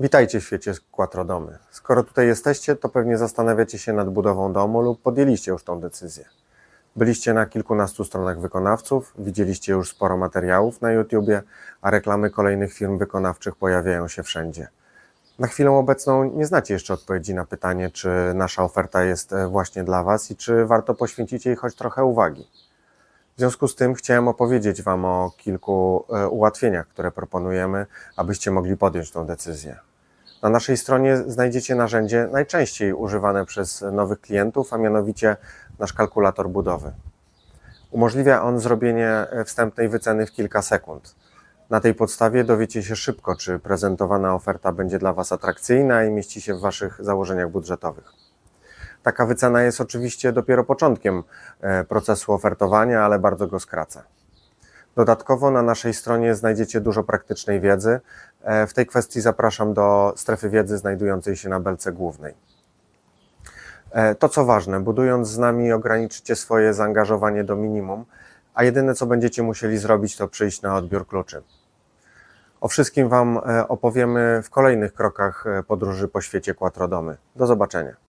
Witajcie w świecie Quattrodomy. Skoro tutaj jesteście, to pewnie zastanawiacie się nad budową domu lub podjęliście już tą decyzję. Byliście na kilkunastu stronach wykonawców, widzieliście już sporo materiałów na YouTubie, a reklamy kolejnych firm wykonawczych pojawiają się wszędzie. Na chwilę obecną nie znacie jeszcze odpowiedzi na pytanie, czy nasza oferta jest e, właśnie dla Was i czy warto poświęcić jej choć trochę uwagi. W związku z tym chciałem opowiedzieć Wam o kilku e, ułatwieniach, które proponujemy, abyście mogli podjąć tą decyzję. Na naszej stronie znajdziecie narzędzie najczęściej używane przez nowych klientów, a mianowicie nasz kalkulator budowy. Umożliwia on zrobienie e, wstępnej wyceny w kilka sekund. Na tej podstawie dowiecie się szybko, czy prezentowana oferta będzie dla Was atrakcyjna i mieści się w Waszych założeniach budżetowych. Taka wycena jest oczywiście dopiero początkiem e, procesu ofertowania, ale bardzo go skraca. Dodatkowo na naszej stronie znajdziecie dużo praktycznej wiedzy. E, W tej kwestii zapraszam do strefy wiedzy znajdującej się na belce głównej. E, To co ważne, budując z nami ograniczycie swoje zaangażowanie do minimum, a jedyne co będziecie musieli zrobić to przyjść na odbiór kluczy. O wszystkim Wam opowiemy w kolejnych krokach podróży po świecie Quattrodomy. Do zobaczenia.